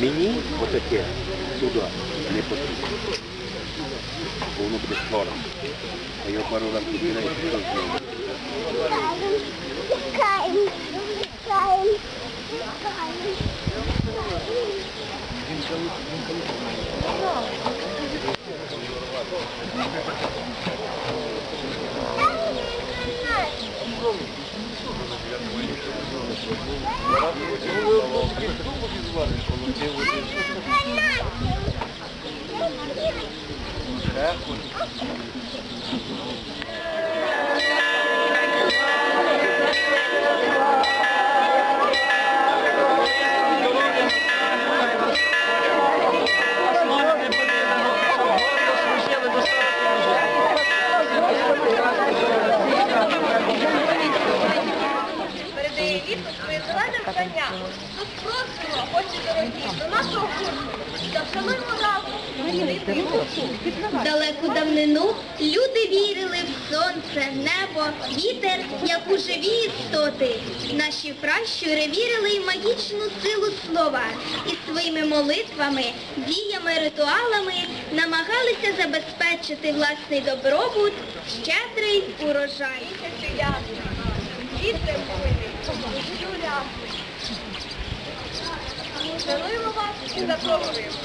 Мені отаке туди не потрібно. Бо воно буде хлором. А його пару разів підбирає, і що з ним? Тікаємо. Тікаємо. Літо своє зелене вбрання. Тут просимо, очі дорогі, до нашого курсу. Завшалимо разом. Далеку давнину люди вірили в сонце, небо, вітер, як у живі істоти. Наші пращури вірили й магічну силу слова і своїми молитвами, діями, ритуалами намагалися забезпечити власний добробут, щедрий урожай. Вітер буйний, Юля. Даруємо вас і запрошуємо.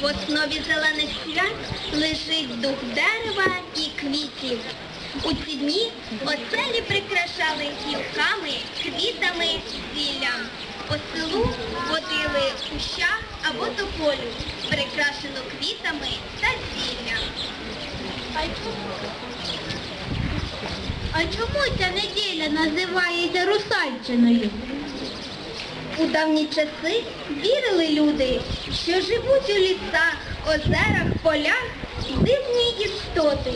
В основі зелених свят лежить дух дерева і квітів. У ці дні оселі прикрашали гілками, квітами, зіллям. По селу водили куща або тополю, прикрашену квітами та зіллям. А чому ця неділя називається русальчиною? У давні часи вірили люди, що живуть у лісах, озерах, полях дивні істоти,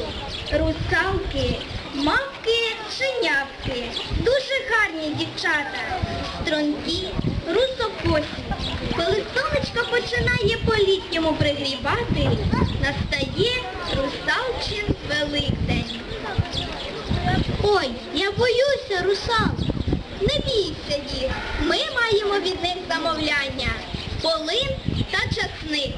русалки, мавки, шинявки, дуже гарні дівчата, струнки, русокосі. Коли сонечко починає по-літньому пригрівати, настає русалчин Великдень. Ой, я боюся, русал. Не бійся їх. Ми маємо від них замовляння. Полин та часник.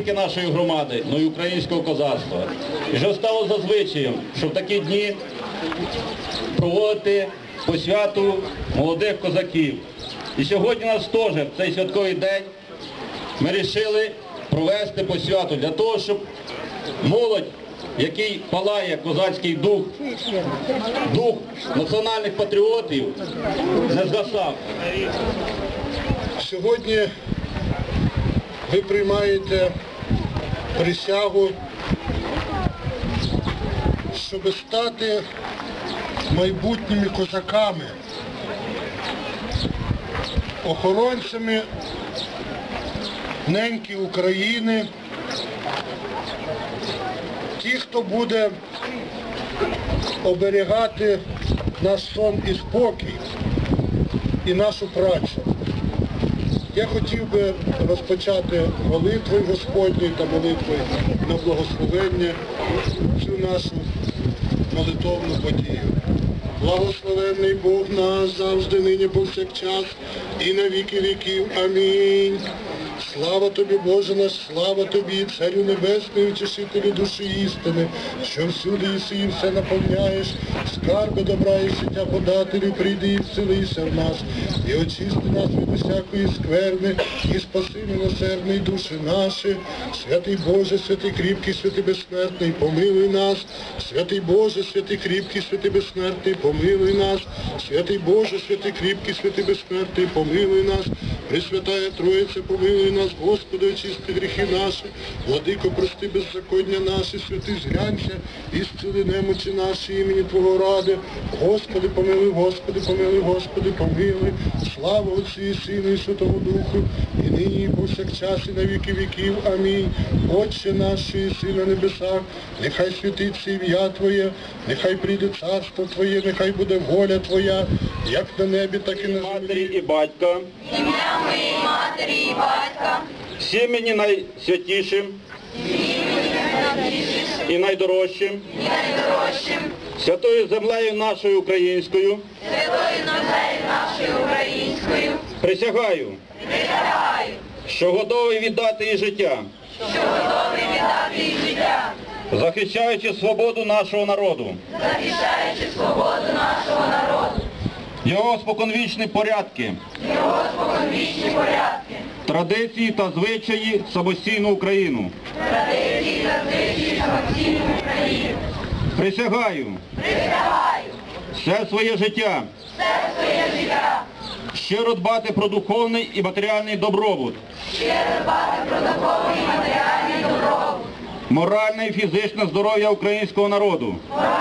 Тільки нашої громади, але й українського козацтва. І вже стало зазвичаєм, що в такі дні проводити посвяту молодих козаків. І сьогодні нас теж в цей святковий день ми вирішили провести посвяту для того, щоб молодь, який палає козацький дух, дух національних патріотів, не згасав. Сьогодні ви приймаєте присягу, щоб стати майбутніми козаками, охоронцями неньки України, ті, хто буде оберігати наш сон і спокій і нашу працю. Я хотів би розпочати молитвою Господньою та молитвою на благословення цю нашу молитовну подію. Благословенний Бог нас завжди, нині повсякчас і на віки віків. Амінь. Слава тобі, Боже наш, слава тобі, Царю Небесний, утішителю душі істини, що всюди іси все наповняєш, скарби добра і життя подателю, прийди і вселися в нас, і очисти нас від усякої скверни, і спаси милосердний душі наші, святий Боже, святий кріпкий, святий безсмертний, помилуй нас, святий Боже, святий кріпкий, святий безсмертний, помилуй нас, святий Боже, святий кріпкий, святий безсмертний, помилуй нас, Пресвятая Троїця, помилуй нас, Господи, очисти гріхи наші, владико, прости беззаконня наші, святи зглянься, і зціли немочі наші імені Твого ради. Господи, помилуй, Господи, помилуй, Господи, помилуй. Слава Отцю і Сину і Святому Духу, і нині, і повсякчас, і на віки віків. Амінь. Отче наш, що єси на небесах, нехай святиться ім'я Твоє, нехай прийде царство Твоє, нехай буде воля Твоя, як на небі, так і на матері і батька, Ім'я матері і батька, всім мені найсвятішим. І найдорожчим, найдорожчим, святою землею нашою українською, святою землею нашою українською, присягаю, присягаю, що готовий віддати їй життя, що готовий віддати їй життя, захищаючи свободу нашого народу, захищаючи свободу нашого народу, його споконвічні порядки, його споконвічні порядки, традиції та звичаї самостійну Україну. традиції та звичаї самостійну Україну. Присягаю. Присягаю. Все своє життя. Все своє життя, щиро дбати про духовний і матеріальний добробут, щиро дбати про духовний і матеріальний добробут, моральне і фізичне здоров'я українського народу, моральне